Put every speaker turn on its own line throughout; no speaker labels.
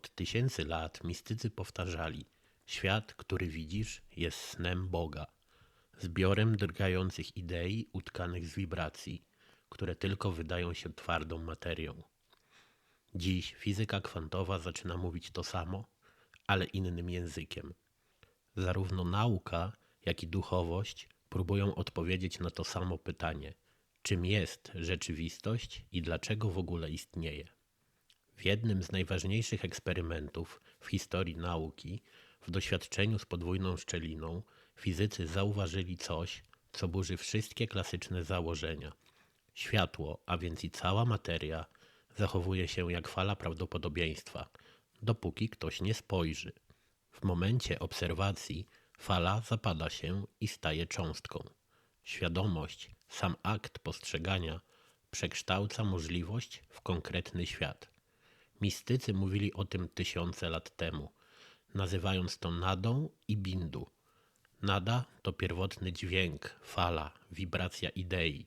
Od tysięcy lat mistycy powtarzali: Świat, który widzisz, jest snem Boga, zbiorem drgających idei utkanych z wibracji, które tylko wydają się twardą materią. Dziś fizyka kwantowa zaczyna mówić to samo, ale innym językiem. Zarówno nauka, jak i duchowość próbują odpowiedzieć na to samo pytanie: czym jest rzeczywistość i dlaczego w ogóle istnieje? W jednym z najważniejszych eksperymentów w historii nauki, w doświadczeniu z podwójną szczeliną, fizycy zauważyli coś, co burzy wszystkie klasyczne założenia. Światło, a więc i cała materia, zachowuje się jak fala prawdopodobieństwa, dopóki ktoś nie spojrzy. W momencie obserwacji fala zapada się i staje cząstką. Świadomość, sam akt postrzegania, przekształca możliwość w konkretny świat. Mistycy mówili o tym tysiące lat temu, nazywając to nadą i bindu. Nada to pierwotny dźwięk, fala, wibracja idei.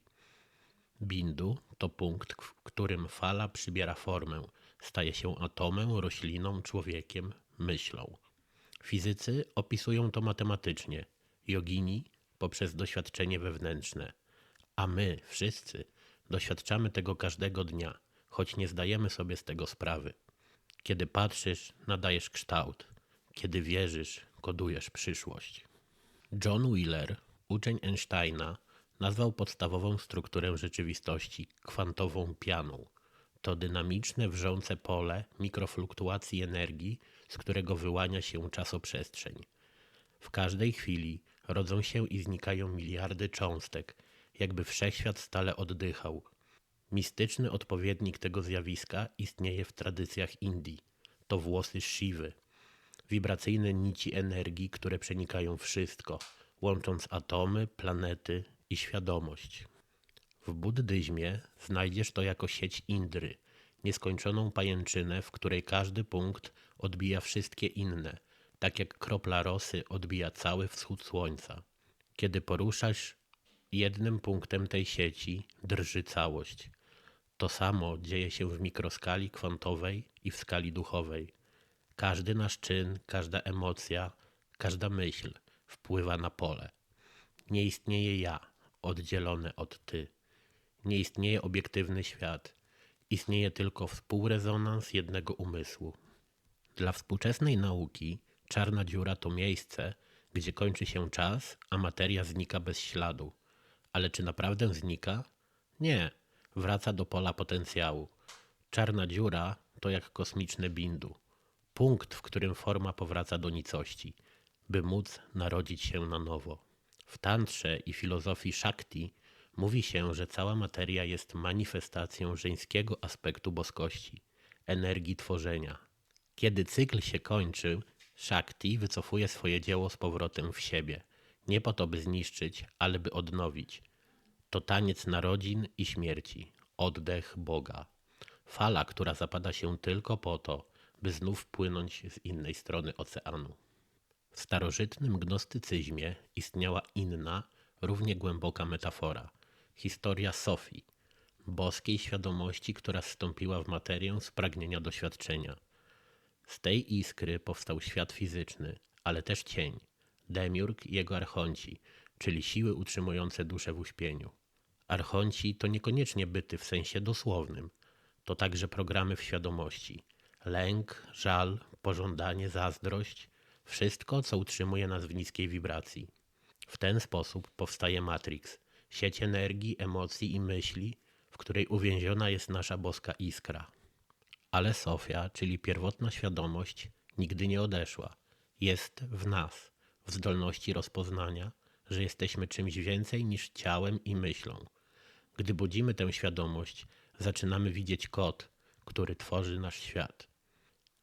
Bindu to punkt, w którym fala przybiera formę, staje się atomem, rośliną, człowiekiem, myślą. Fizycy opisują to matematycznie, jogini poprzez doświadczenie wewnętrzne, a my wszyscy doświadczamy tego każdego dnia, choć nie zdajemy sobie z tego sprawy. Kiedy patrzysz, nadajesz kształt, kiedy wierzysz, kodujesz przyszłość. John Wheeler, uczeń Einsteina, nazwał podstawową strukturę rzeczywistości kwantową pianą. To dynamiczne, wrzące pole mikrofluktuacji energii, z którego wyłania się czasoprzestrzeń. W każdej chwili rodzą się i znikają miliardy cząstek, jakby wszechświat stale oddychał. Mistyczny odpowiednik tego zjawiska istnieje w tradycjach Indii. To włosy Shivy, wibracyjne nici energii, które przenikają wszystko, łącząc atomy, planety i świadomość. W buddyzmie znajdziesz to jako sieć Indry, nieskończoną pajęczynę, w której każdy punkt odbija wszystkie inne, tak jak kropla rosy odbija cały wschód słońca. Kiedy poruszasz jednym punktem tej sieci, drży całość. To samo dzieje się w mikroskali kwantowej i w skali duchowej. Każdy nasz czyn, każda emocja, każda myśl wpływa na pole. Nie istnieje ja, oddzielone od ty. Nie istnieje obiektywny świat. Istnieje tylko współrezonans jednego umysłu. Dla współczesnej nauki czarna dziura to miejsce, gdzie kończy się czas, a materia znika bez śladu. Ale czy naprawdę znika? Nie, wraca do pola potencjału. Czarna dziura to jak kosmiczne bindu. Punkt, w którym forma powraca do nicości, by móc narodzić się na nowo. W tantrze i filozofii Shakti mówi się, że cała materia jest manifestacją żeńskiego aspektu boskości, energii tworzenia. Kiedy cykl się kończy, Shakti wycofuje swoje dzieło z powrotem w siebie, nie po to, by zniszczyć, ale by odnowić. To taniec narodzin i śmierci, oddech Boga. Fala, która zapada się tylko po to, by znów płynąć z innej strony oceanu. W starożytnym gnostycyzmie istniała inna, równie głęboka metafora historia Sofii, boskiej świadomości, która zstąpiła w materię z pragnienia doświadczenia. Z tej iskry powstał świat fizyczny, ale też cień, demiurg i jego archonci, czyli siły utrzymujące duszę w uśpieniu. Archonci to niekoniecznie byty w sensie dosłownym, to także programy w świadomości. Lęk, żal, pożądanie, zazdrość wszystko, co utrzymuje nas w niskiej wibracji. W ten sposób powstaje Matrix, sieć energii, emocji i myśli, w której uwięziona jest nasza boska iskra. Ale Sofia, czyli pierwotna świadomość, nigdy nie odeszła. Jest w nas, w zdolności rozpoznania, że jesteśmy czymś więcej niż ciałem i myślą. Gdy budzimy tę świadomość, zaczynamy widzieć kod, który tworzy nasz świat.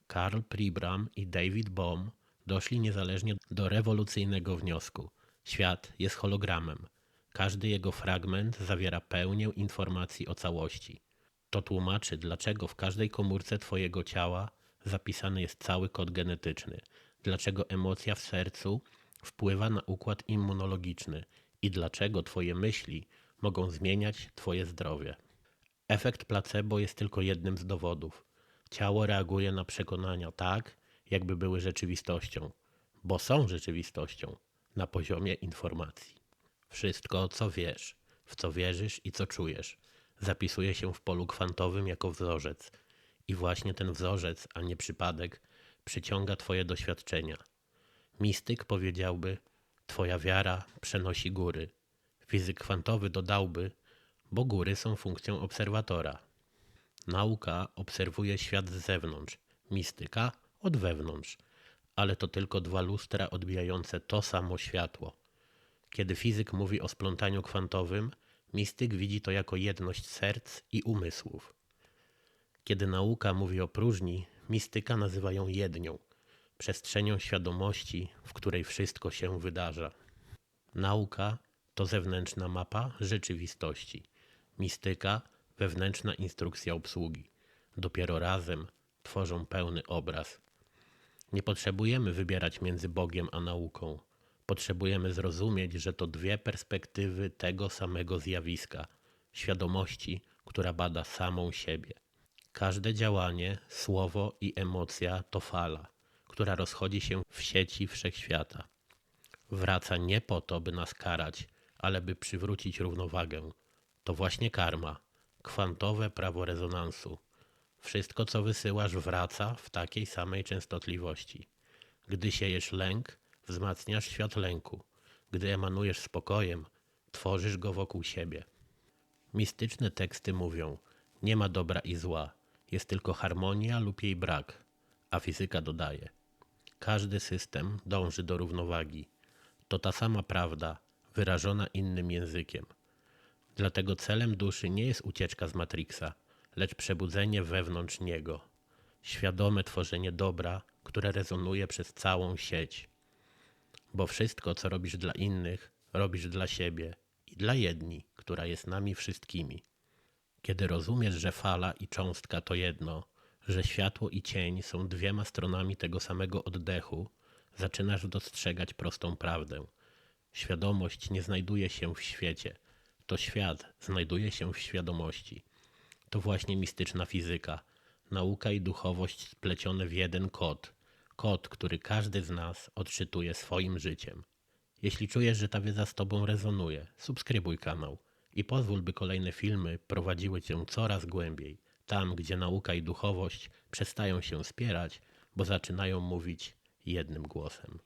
Karl Pribram i David Bohm doszli niezależnie do rewolucyjnego wniosku. Świat jest hologramem. Każdy jego fragment zawiera pełnię informacji o całości. To tłumaczy, dlaczego w każdej komórce Twojego ciała zapisany jest cały kod genetyczny, dlaczego emocja w sercu wpływa na układ immunologiczny i dlaczego Twoje myśli mogą zmieniać Twoje zdrowie. Efekt placebo jest tylko jednym z dowodów. Ciało reaguje na przekonania tak, jakby były rzeczywistością, bo są rzeczywistością na poziomie informacji. Wszystko, co wiesz, w co wierzysz i co czujesz, zapisuje się w polu kwantowym jako wzorzec. I właśnie ten wzorzec, a nie przypadek, przyciąga Twoje doświadczenia. Mistyk powiedziałby: Twoja wiara przenosi góry. Fizyk kwantowy dodałby: Bo góry są funkcją obserwatora. Nauka obserwuje świat z zewnątrz, mistyka od wewnątrz, ale to tylko dwa lustra odbijające to samo światło. Kiedy fizyk mówi o splątaniu kwantowym, mistyk widzi to jako jedność serc i umysłów. Kiedy nauka mówi o próżni, mistyka nazywa ją jednią, przestrzenią świadomości, w której wszystko się wydarza. Nauka to zewnętrzna mapa rzeczywistości, mistyka wewnętrzna instrukcja obsługi. Dopiero razem tworzą pełny obraz. Nie potrzebujemy wybierać między Bogiem a nauką. Potrzebujemy zrozumieć, że to dwie perspektywy tego samego zjawiska świadomości, która bada samą siebie. Każde działanie, słowo i emocja to fala, która rozchodzi się w sieci wszechświata. Wraca nie po to, by nas karać, ale by przywrócić równowagę. To właśnie karma, kwantowe prawo rezonansu. Wszystko, co wysyłasz, wraca w takiej samej częstotliwości. Gdy siejesz lęk, wzmacniasz świat lęku. Gdy emanujesz spokojem, tworzysz go wokół siebie. Mistyczne teksty mówią: Nie ma dobra i zła, jest tylko harmonia lub jej brak, a fizyka dodaje: Każdy system dąży do równowagi. To ta sama prawda, wyrażona innym językiem. Dlatego celem duszy nie jest ucieczka z Matrixa, lecz przebudzenie wewnątrz niego, świadome tworzenie dobra, które rezonuje przez całą sieć. Bo wszystko, co robisz dla innych, robisz dla siebie i dla jedni, która jest nami wszystkimi. Kiedy rozumiesz, że fala i cząstka to jedno, że światło i cień są dwiema stronami tego samego oddechu, zaczynasz dostrzegać prostą prawdę. Świadomość nie znajduje się w świecie, to świat znajduje się w świadomości. To właśnie mistyczna fizyka, nauka i duchowość splecione w jeden kod, kod, który każdy z nas odczytuje swoim życiem. Jeśli czujesz, że ta wiedza z Tobą rezonuje, subskrybuj kanał i pozwól, by kolejne filmy prowadziły Cię coraz głębiej, tam gdzie nauka i duchowość przestają się spierać, bo zaczynają mówić jednym głosem.